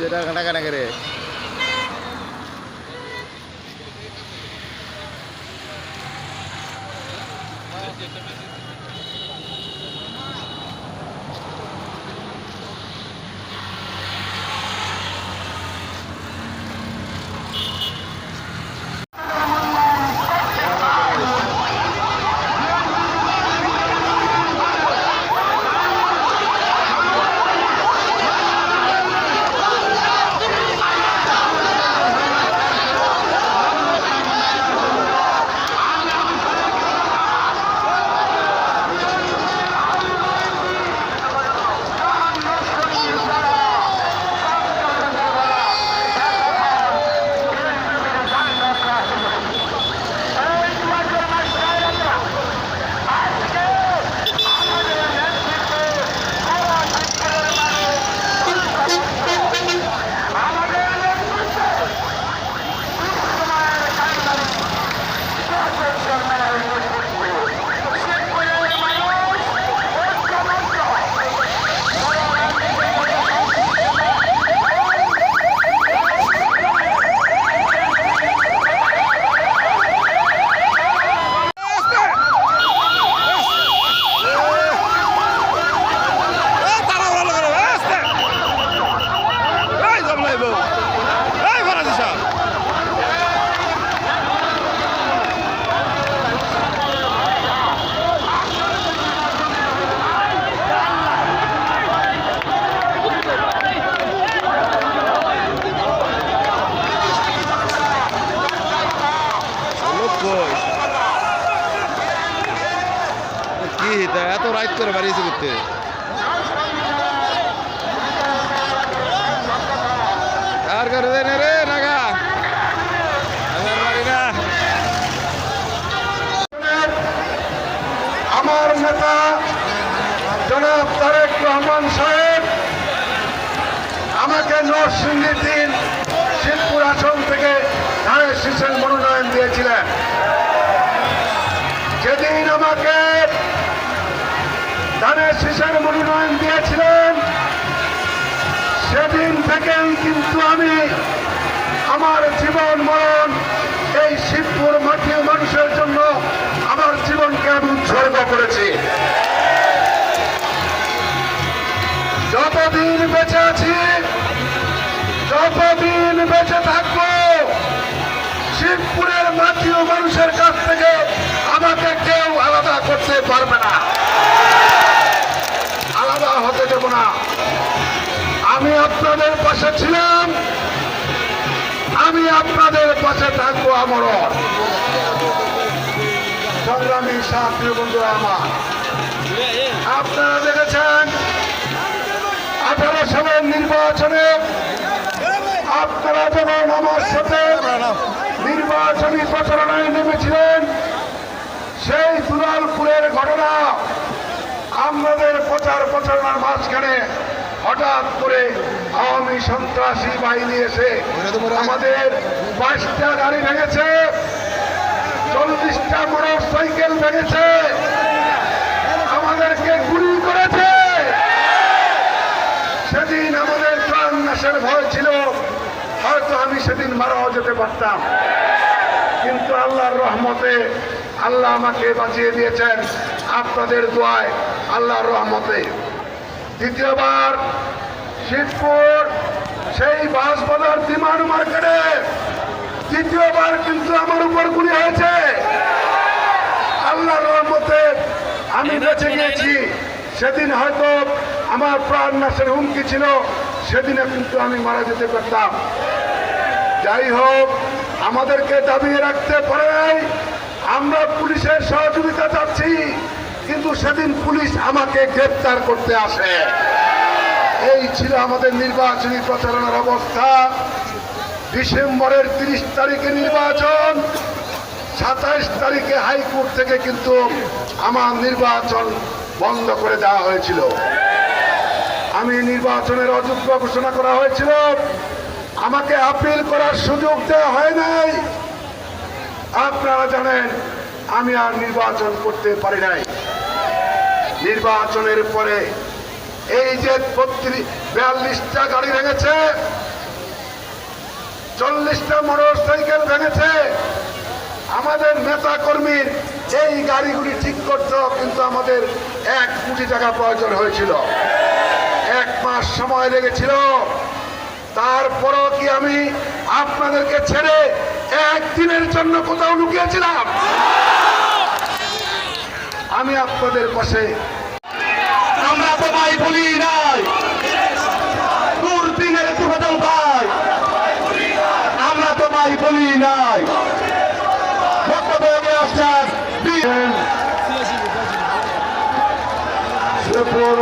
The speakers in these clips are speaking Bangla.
যেটা কাটা কাটা রহমান সাহেব, আমাকে নরসিংদীর দিন শিবপুর আসন থেকে ধানের শীষের মনোনয়ন দিয়েছিলেন। যেদিন আমাকে ধানের শীষের মনোনয়ন দিয়েছিলেন, সেদিন থেকেই কিন্তু আমি আমার জীবন মরণ এই শিবপুর মাটির মানুষের জন্য আমার জীবনকে আমি উৎসর্গ করেছি। যতদিন বেঁচে আছি, যতদিন বেঁচে থাকব, শিবপুরের মাতৃ মানুষের কাছ থেকে আমাকে কেউ আলাদা করতে পারবে না। আলাদা হতে দেব না। আমি আপনাদের পাশে ছিলাম, আমি আপনাদের পাশে থাকব আমারও সংগ্রামী সাথী বন্ধুরা আমার, আপনারা দেখেছেন আঠারো সালের নির্বাচনে আপনারা যখন আমার সাথে নির্বাচনী প্রচারণায় নেমেছিলেন, সেই দুলালপুরের ঘটনা আমাদের প্রচার প্রচারণার মাঝখানে হঠাৎ করে আওয়ামী সন্ত্রাসী বাহিনী এসে আমাদের বাইশটা গাড়ি ভেঙেছে, চল্লিশটা মোটর সাইকেল ভেঙেছে আমাদেরকে গুলি করেছে সেদিন আমাদের নাশের ভয় ছিল হয়তো আমি সেদিন মারাও যেতে পারতাম। কিন্তু আল্লাহর রহমতে আল্লাহ আমাকে বাঁচিয়ে দিয়েছেন আপনাদের দোয়ায়, আল্লাহর রহমতে। দ্বিতীয়বার শিবপুর, সেই বাস বাজার বিমান মার্কেটে দ্বিতীয়বার কিন্তু আমার উপর গুলি হয়েছে। আল্লাহর রহমতে আমি বেঁচে গিয়েছি। সেদিন হয়তো আমার প্রাণ নাশের হুমকি ছিল সেদিনে কিন্তু আমি মারা যেতে পারতাম। যাই হোক, আমাদেরকে দাবিয়ে রাখতে পারে আমরা পুলিশের সহযোগিতা চাচ্ছি, কিন্তু সেদিন পুলিশ আমাকে গ্রেপ্তার করতে আসে। এই ছিল আমাদের নির্বাচনী প্রচারণার অবস্থা। ডিসেম্বরের তিরিশ তারিখে নির্বাচন, সাতাইশ তারিখে হাইকোর্ট থেকে কিন্তু আমার নির্বাচন বন্ধ করে দেওয়া হয়েছিল। আমি নির্বাচনের অযোগ্য ঘোষণা করা হয়েছিল। আমাকে আপিল করার সুযোগ দেওয়া হয় নাই। আপনারা জানেন, আমি আর নির্বাচন করতে পারি নাই। নির্বাচনের পরে এই যে বিয়াল্লিশটা গাড়ি ভেঙেছে, চল্লিশটা মোটর সাইকেল ভেঙেছে, আমাদের নেতা কর্মীর এই গাড়িগুলি ঠিক করতে কিন্তু আমাদের এক কোটি টাকা প্রয়োজন হয়েছিল। মাস সময় লেগেছিল। তারপরও কি আমি আপনাদেরকে ছেড়ে একদিনের জন্য কোথাও লুকিয়েছিলাম? আমি আপনাদের পাশে আমরা তোমায় বলি নাই। দুর্দিনের দুর্বল ভাই। আমরা তোমায় বলি নাই।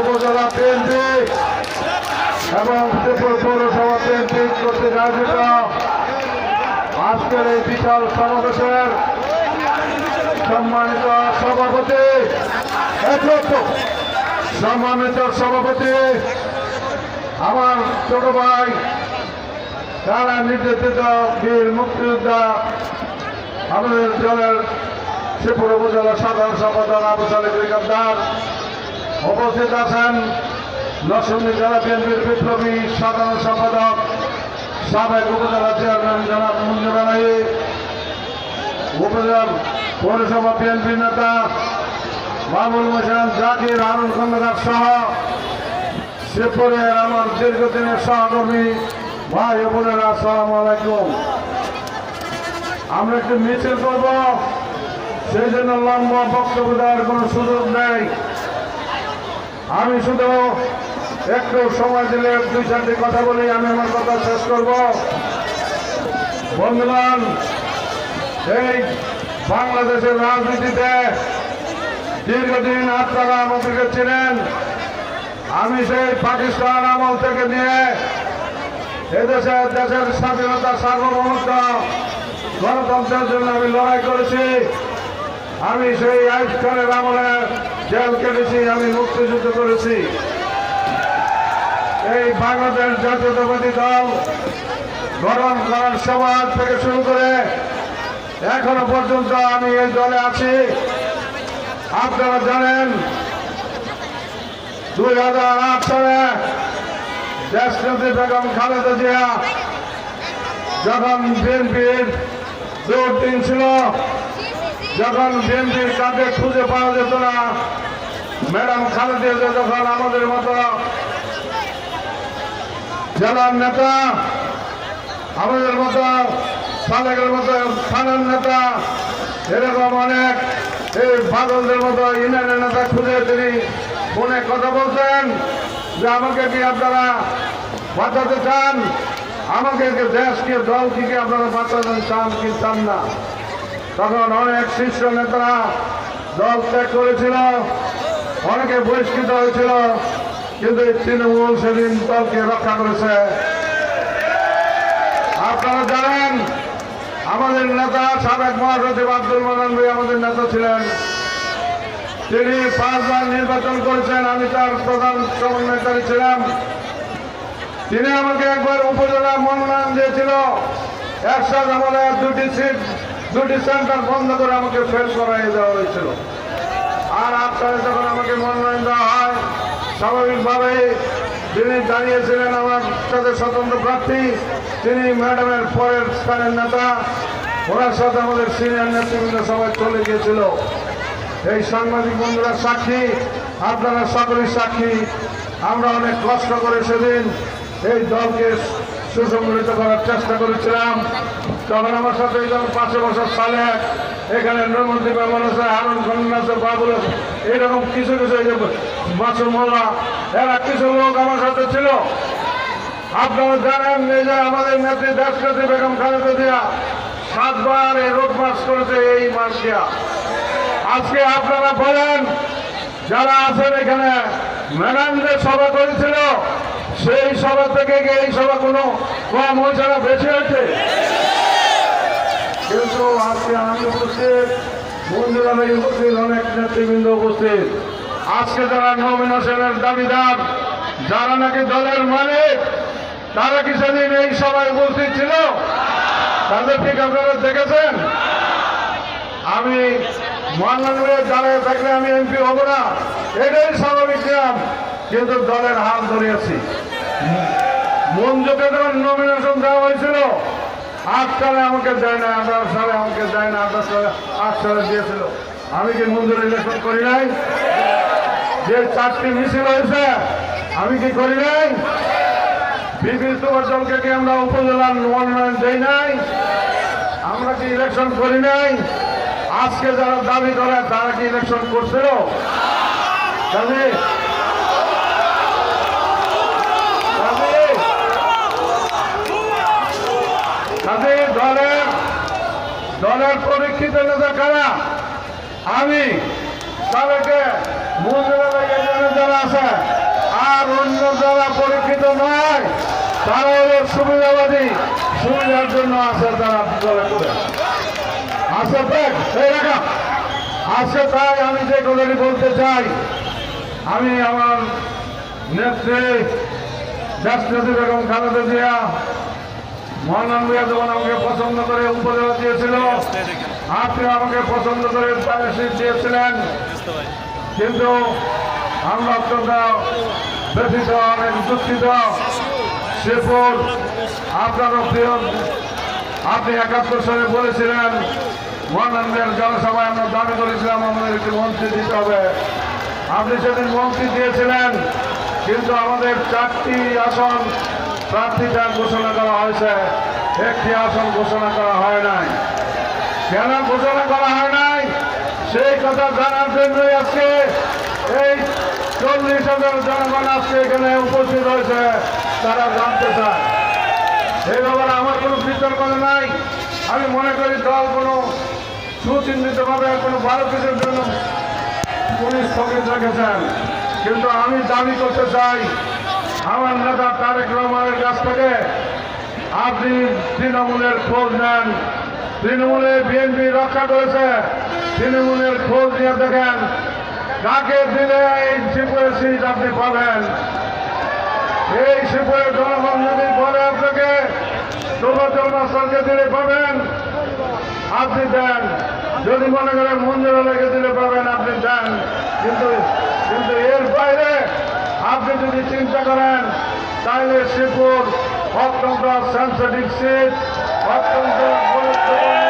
উপজেলা এবং শ্রীপুর পৌরসভা বিএনপি কর্তৃক আয়োজিত আজকের এই বিশাল সমাবেশের সম্মানিত সভাপতি সম্মানিত সভাপতি, আমার ছোট ভাই, তারা নির্দেশিত বীর মুক্তিযোদ্ধা, আমাদের দলের শ্রীপুর উপজেলা সাধারণ সম্পাদক আবু সালিক উপস্থিত আছেন। নরসিংদী জেলা বিএনপির বিপ্লবী সাধারণ সম্পাদক, সাবেক উপজেলা চেয়ারম্যান জনাব মঞ্জুর আলাই, উপজেলা পৌরসভা বিএনপি নেতা বাবুল মোশান জাকির, হারুন খন্দকার সহ শ্রীপুরের আমার দীর্ঘদিনের সহকর্মী ভাই বোনেরা, আসসালামু আলাইকুম। আমরা একটু মিছিল করব, সেই জন্য লম্বা বক্তব্য দেওয়ার কোনো সুযোগ নেই। আমি শুধু একটু সময় দিলে দুই চারটি কথা বলি, আমি আমার কথা শেষ করব। বন্ধুগণ, এই বাংলাদেশের রাজনীতিতে দীর্ঘদিন আপনারা আমাদেরকে ছিলেন। আমি সেই পাকিস্তান আমল থেকে নিয়ে এদেশে দেশের স্বাধীনতা সার্বভৌমত্ব, গণতন্ত্রের জন্য আমি লড়াই করেছি। আমি সেই খানের আমলে জেল কেটেছি, আমি মুক্তিযুদ্ধ করেছি। এই বাংলাদেশ জাতীয়তাবাদী দল গঠন করার সময় থেকে শুরু করে এখনও পর্যন্ত আমি এই দলে আছি। আপনারা জানেন, দুই হাজার আট সালে দেশনেত্রী বেগম খালেদা জিয়া যখন বিএনপির দৌড় দিন ছিল, যখন বিএনপির কাঁধে খুঁজে পাওয়া যেত না, ম্যাডাম খালেদা জিয়া যখন আমাদের মতো জেলার নেতা, আমাদের মতো, সালেকের মতো, থানার নেতা, এরকম অনেক এই বাদলদের মতো ইউনিয়নের নেতা খুঁজে তিনি ফোনে কথা বলছেন যে আমাকে কি আপনারা বাঁচাতে চান? আমাকে দেশকে দল থেকে আপনারা বাঁচাতে চান কি চান না? তখন অনেক শীর্ষ নেতারা দল ত্যাগ করেছিল, অনেকে বহিষ্কৃত হয়েছিল। কিন্তু এই তৃণমূল সেদিন দলকে রক্ষা করেছে। আপনারা জানেন, আমাদের নেতা সাবেক মহাসচিব আব্দুল মানান ভাই আমাদের নেতা ছিলেন। তিনি পাঁচবার নির্বাচন করেছেন, আমি তার প্রধান সমন্বয়কারী ছিলাম। তিনি আমাকে একবার উপজেলা মনোনয়ন দিয়েছিল। একসাথে আমাদের দুটি সিট, দুটি সেন্টার বন্ধ করে আমাকে ফেল করাই দেওয়া হয়েছিল। আর আপনারা যখন আমাকে মনোনয়ন দেওয়া হয় স্বাভাবিকভাবেই তিনি দাঁড়িয়েছিলেন আমার সাথে স্বতন্ত্র প্রার্থী, তিনি ম্যাডামের পরের স্থানের নেতা। ওনার সাথে আমাদের সিনিয়র নেতৃবৃন্দ সবাই চলে গিয়েছিল। এই সাংবাদিক বন্ধুরা সাক্ষী, আপনারা সকলেই সাক্ষী। আমরা অনেক কষ্ট করে সেদিন এই দলকে সুসংগঠিত করার চেষ্টা করেছিলাম। তখন আমার সাথে এই যখন পাশে বছর সালে এখানে নমন্ত্রী মেমন আছে হারুন আছে বাবুল আছে এইরকম কিছু কিছু যে মোল্লা, এরা কিছু লোক আমার সাথে ছিল। আপনারা জানেন যে আমাদের নেত্রী দেশনেত্রী বেগম খালেদা জিয়া সাতবার এই রোড মার্চ করেছে, এই মাস দিয়া। আজকে আপনারা বলেন, যারা আছেন এখানে ম্যাডাম যে সভা করেছিল, সেই সভা থেকে এই সভা কোনো কম হয়েছে না বেশি হয়েছে? কিন্তু আজকে আমি উপস্থিত বন্ধুরা উপস্থিত অনেক নেতৃবৃন্দ উপস্থিত। আজকে যারা নমিনেশনের দাবিদার, যারা নাকি দলের মালিক, তারা কি সেদিন এই সভায় উপস্থিত ছিল? তাদের ঠিক আপনারা দেখেছেন? আমি মহানগরে দাঁড়িয়ে থাকলে আমি এমপি হব না, এটাই স্বাভাবিক নিয়ম, কিন্তু দলের হাত ধরিয়েছি। মঞ্জুকে যখন নমিনেশন দেওয়া হয়েছিল আট সালে আমাকে দেয় না, আঠারো সালে আমাকে দেয় না, আঠারো সালে আট সালে দিয়েছিল। আমি কি মঞ্জুর ইলেকশন করি নাই? যে চারটি মিছিল হয়েছে, আমি কি করি নাই? বিপিন সুভাষকে কি আমরা উপজেলার মনোনয়ন দেই নাই? আমরা কি ইলেকশন করি নাই? আজকে যারা দাবি করে, তারা কি ইলেকশন করছিল? দলের দলের পরীক্ষিত নেতা কারা? আমি, তাদেরকে যারা আছে, আর অন্য যারা পরীক্ষিত নয়, তারা হলো সুবিধাবাদী। সুবিধার জন্য আছে তারা করে। আছে দেখ এই তাই আমি যে কথাটি বলতে চাই, আমি আমার নেত্রী রাষ্ট্রপতি বেগম খালেদা জিয়া মহানান মিয়া যখন আমাকে পছন্দ করে উপজেলা দিয়েছিল আপনি আমাকে পছন্দ করে দিয়েছিলেন। কিন্তু আমরা অত্যন্ত ব্যথিত অনেক দুঃখিত। শেরপুর আপনারও প্রিয়, আপনি একাত্তর সালে বলেছিলেন, মহানন্দের জনসভায় আমরা দাবি করেছিলাম, আমাদের একটি মন্ত্রী দিতে হবে। আপনি সেদিন মন্ত্রী দিয়েছিলেন, কিন্তু আমাদের চারটি আসন প্রার্থীটা ঘোষণা করা হয়েছে। একটি আসন ঘোষণা করা হয় নাই। কেন ঘোষণা করা হয় নাই? সেই কথা জানার জন্যই আজকে এই চল্লিশ হাজার জনগণ আজকে এখানে উপস্থিত হয়েছে, তারা জানতে চায়। এই ব্যাপারে আমার কোনো বিতর্ক নাই। আমি মনে করি দল কোনো সুচিন্তিতভাবে কোনো কিছুর জন্য পুলিশ স্থগিত রেখেছেন। কিন্তু আমি দাবি করতে চাই, আমার নেতা তারেক রহমানের কাছ থেকে আপনি তৃণমূলের খোঁজ নেন। তৃণমূলে বিএনপি রক্ষা করেছে। তৃণমূলের খোঁজ নিয়ে দেখেন। কাকে দিলে এই শিবপুরের সিট আপনি পাবেন। এই শিবপুরের জনগণ যদি বলে আপনাকে সুভাষচন্দ্র মাস্টারকে দিলে পাবেন, আপনি দেন। যদি মনে করেন মঞ্জুর লেগে দিলে পাবেন, আপনি দেন। কিন্তু কিন্তু এর বাইরে আপনি যদি চিন্তা করেন, তাহলে শিবপুর অত্যন্ত সেন্সিটিভ সিট অত্যন্ত গুরুত্বপূর্ণ